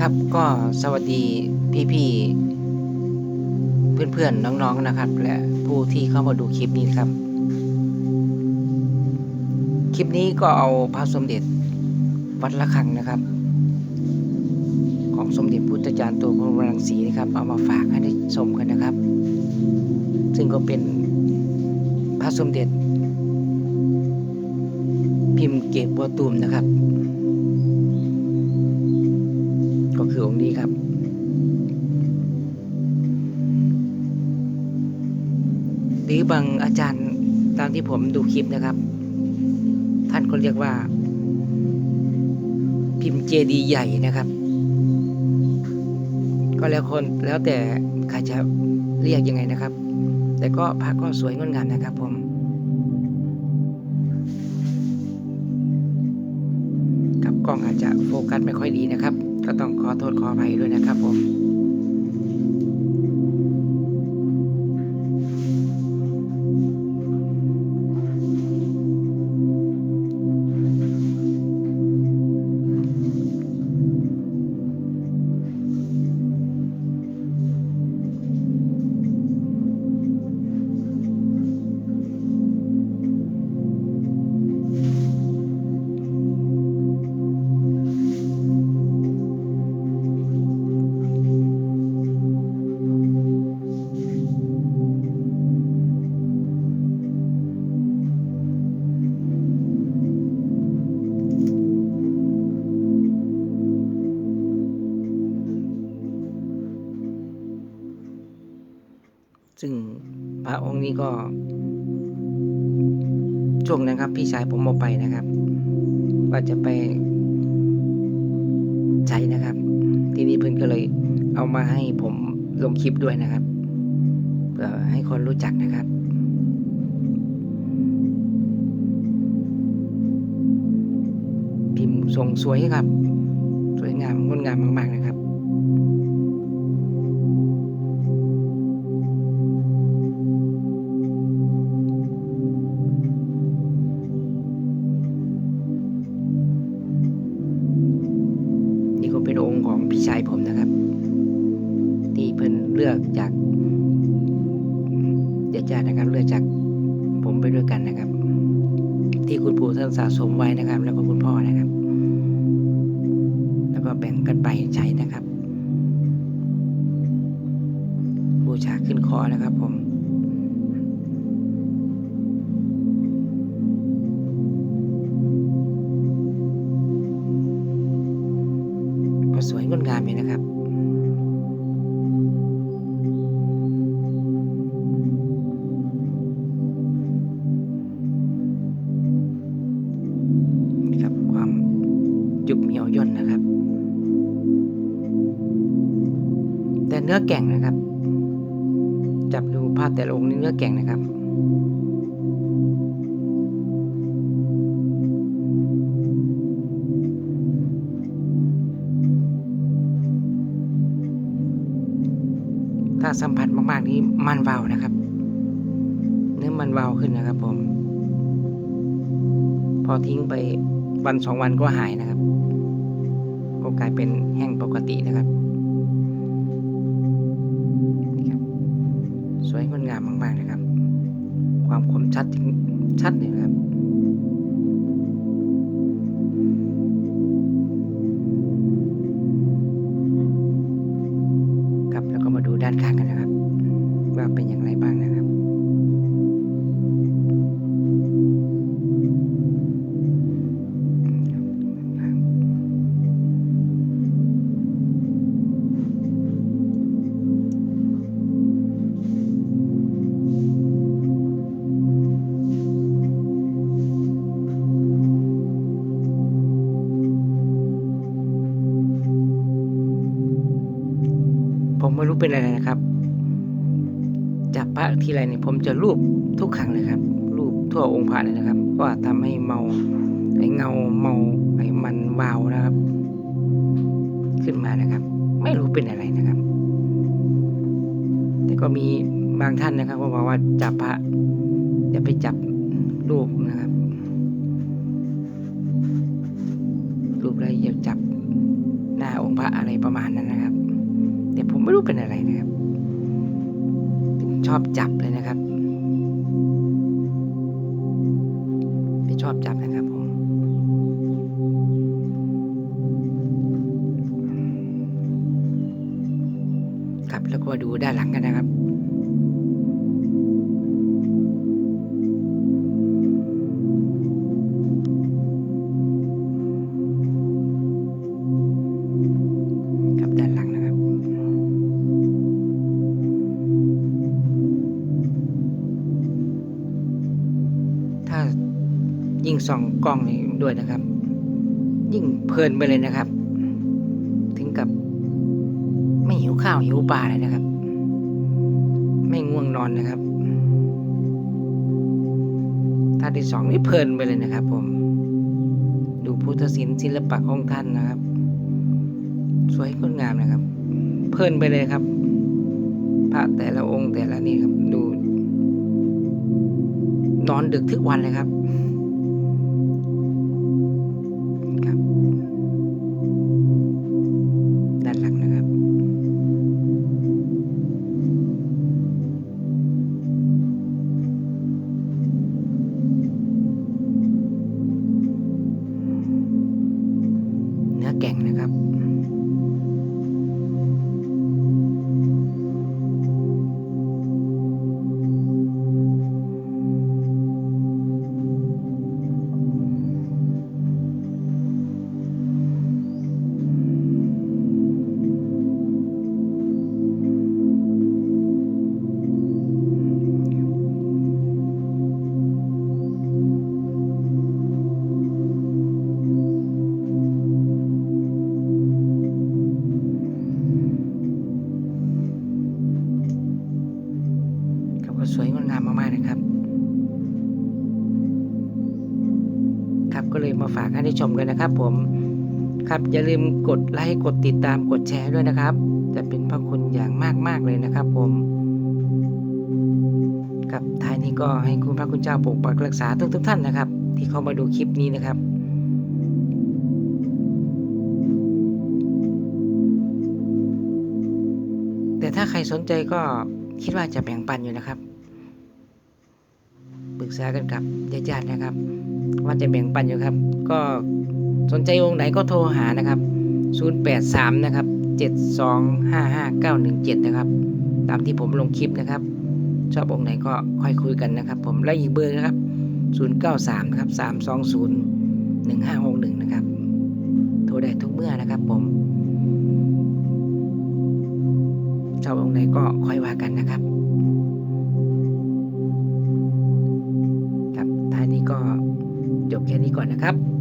ครับก็สวัสดีพี่ๆเพื่อนๆน้องๆนะครับ และผู้ที่เข้ามาดูคลิปนี้ครับ คลิปนี้ก็เอาพระสมเด็จวัดละคังนะครับ ของสมเด็จพุทธจารย์ตัวพระรังสีนะครับ เอามาฝากให้ได้ชมกันนะครับ ซึ่งก็เป็นพระสมเด็จ พิมพ์เก็บบัวตูมนะครับ งนี้ครับ หรือบางอาจารย์ตามที่ผมดูคลิปนะครับ ท่านก็เรียกว่า พิมพ์เจดีใหญ่นะครับ ก็แล้วคนแล้วแต่ใครจะเรียกยังไงนะครับ แต่ก็พระก็สวยงดงามนะครับผมกล้องอาจจะโฟกัสไม่ค่อยดีนะครับ ก็ต้องขอโทษขออภัยด้วยนะครับผม พระองค์นี้ก็ ช่วงนั้นครับ พี่ชายผมเอาไปนะครับ ว่าจะไปใช้นะครับ ทีนี้เพื่อนก็เลย เอามาให้ผมลงคลิปด้วยนะครับเพื่อให้คนรู้จักนะครับพิมพ์ทรงสวยครับ สวยงามงดงามมากๆนะ ท่านสะสมไว้นะครับ แล้วก็คุณพ่อนะครับ แล้วก็แบ่งกันไปใช้นะครับ บูชาขึ้นคอนะครับผม ยุบเหี่ยวย่นนะครับ แต่เนื้อแก่งนะครับ จับดูภาพแต่ละองค์นี่เนื้อแก่งนะครับถ้าสัมผัสมากๆนี้มันวานะครับ เนื้อมันวาขึ้นนะครับผม พอทิ้งไป วันสองวันก็หายนะครับ ก็กลายเป็นแห้งปกตินะครับนี่ครับ สวยงดงามมากๆนะครับ ความคมชัดชัดเลยนะครับครับแล้วก็มาดูด้านข้างกันนะครับ ว่าเป็นอย่างไรบ้างนะครับ ผมไม่รู้เป็นอะไรนะครับ จับพระทีไรเนี่ยผมจะรูปทุกครั้งเลยครับ รูปทั่วองค์พระเลยนะครับว่าทำให้เมาไอเงาเมาไอมันวาวนะครับ ขึ้นมานะครับ ไม่รู้เป็นอะไรนะครับ แต่ก็มีบางท่านนะครับก็บอกว่าจับพระอย่าไปจับรูปนะครับรูปแล้วจะจับหน้าองค์พระอะไรประมาณนั้นนะครับ แต่ผมไม่รู้เป็นอะไรนะครับเป็นชอบจับเลยนะครับเป็นชอบจับนะครับผมครับแล้วก็ดูด้านหลังกันนะครับ ถ้ายิ่งส่องกล้องนี่ด้วยนะครับ ยิ่งเพลินไปเลยนะครับ ถึงกับ ไม่หิวข้าวหิวปลาเลยนะครับ ไม่ง่วงนอนนะครับถ้าที่สองนี่เพลินไปเลยนะครับ ผม ดูพุทธศิลป์ศิลปะของท่านนะครับ สวยงดงามนะครับ เพลินไปเลยครับ พระแต่ละองค์แต่ละนี่ครับ ดูนอนดึกทุกวันเลยครับ ชมกันนะครับผมครับอย่าลืมกดไลค์กดติดตามกดแชร์ด้วยนะครับ จะเป็นพระคุณอย่างมากๆเลยนะครับผมครับท้ายนี้ก็ให้คุณพระคุณเจ้าปกปักรักษาทุกๆท่านนะครับ ที่เข้ามาดูคลิปนี้นะครับ แต่ถ้าใครสนใจก็คิดว่าจะแบ่งปันอยู่นะครับปรึกษากันกับญาติๆนะครับ ว่าจะแบ่งปันอยู่ครับ ก็สนใจองค์ไหนก็โทรหานะครับ 083 นะครับ 7255917 นะครับ ตามที่ผมลงคลิปนะครับ ชอบองค์ไหนก็ค่อยคุยกันนะครับ ผมและอีกเบอร์นะครับ 093 นะครับ 320 1561 นะครับ โทรได้ทุกเมื่อนะครับผม ชอบองค์ไหนก็ค่อยว่ากันนะครับครับท้ายนี้ก็จบแค่นี้ก่อนนะครับ